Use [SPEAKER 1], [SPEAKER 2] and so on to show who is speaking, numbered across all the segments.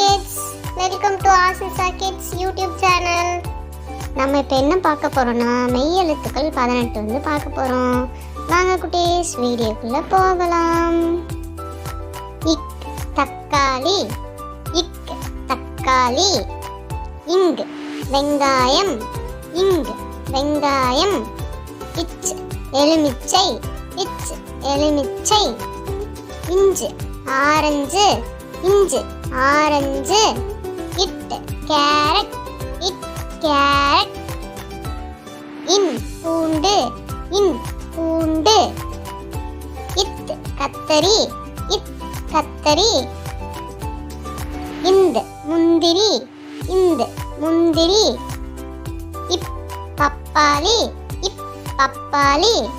[SPEAKER 1] Kids welcome to Asisa kids YouTube channel நம்ம இப்போ என்ன பார்க்க போகிறோம்னா மெய் எழுத்துக்கள் பதினெட்டு வந்து பார்க்க போகிறோம் வாங்க குட்டீஸ் வீடியோக்குள்ளே போகலாம். இக் தக்காளி. இக் தக்காளி. இங் வெங்காயம். இங் வெங்காயம். இச் எலுமிச்சை. இச் எலுமிச்சை. இஞ்சு ஆரஞ்சு. இஞ்சு ஆரஞ்சு இட் கேரட் இட் கேரட். இன் பூண்டு இன் பூண்டு. இத் கத்தரி இத் கத்தரி. இந்த முந்திரி இந்த முந்திரி. இப் பப்பாளி இப் பப்பாளி.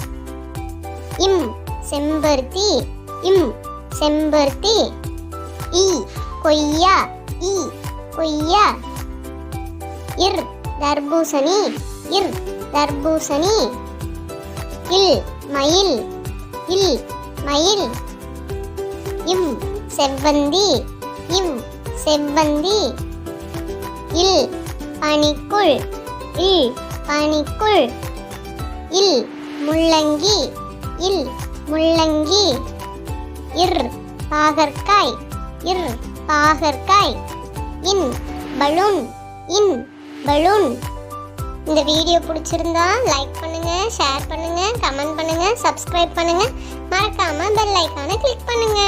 [SPEAKER 1] இம் செம்பருத்தி இம் செம்பருத்தி. இ கொய்யா இ கொய்யா. இர் தர்பூசணி இர் தர்பூசணி. இல் மயில் இல் மயில். இம் செவ்வந்தி இம் செவ்வந்தி. இல் பனிக்குள் இல் பனிக்குள். இல் முள்ளங்கி இல் முள்ளங்கி. இர் பாகற்காய். இர் பாகற்காய். இன் பலூன் இன் பலூன். இந்த வீடியோ பிடிச்சிருந்தா லைக் பண்ணுங்க ஷேர் பண்ணுங்க கமெண்ட் பண்ணுங்க சப்ஸ்கிரைப் பண்ணுங்க. மறக்காம பெல் ஐக்கானை கிளிக் பண்ணுங்க.